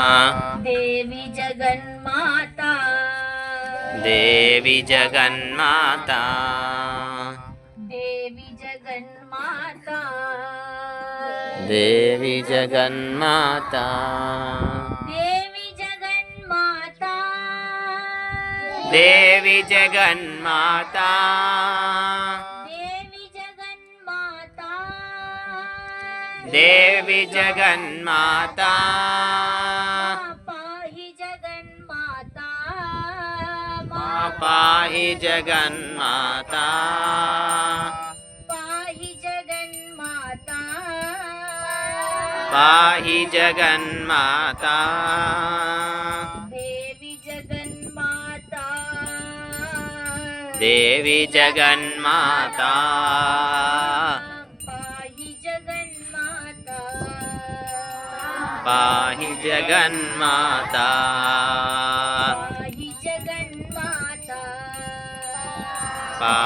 देवी जगन्माता। देवी जगन्माता। देवी जगन्माता। देवी जगन्माता। देवी जगन्माता। देवी जगन्माता। देवी जगन्माता। देवी जगन्माता। पाहि जगन्माता पाहि जगन्माता पाहि जगन्माता देवी जगन्माता देवी जगन्माता पाहि जगन्माता पाहि जगन्माता Bye.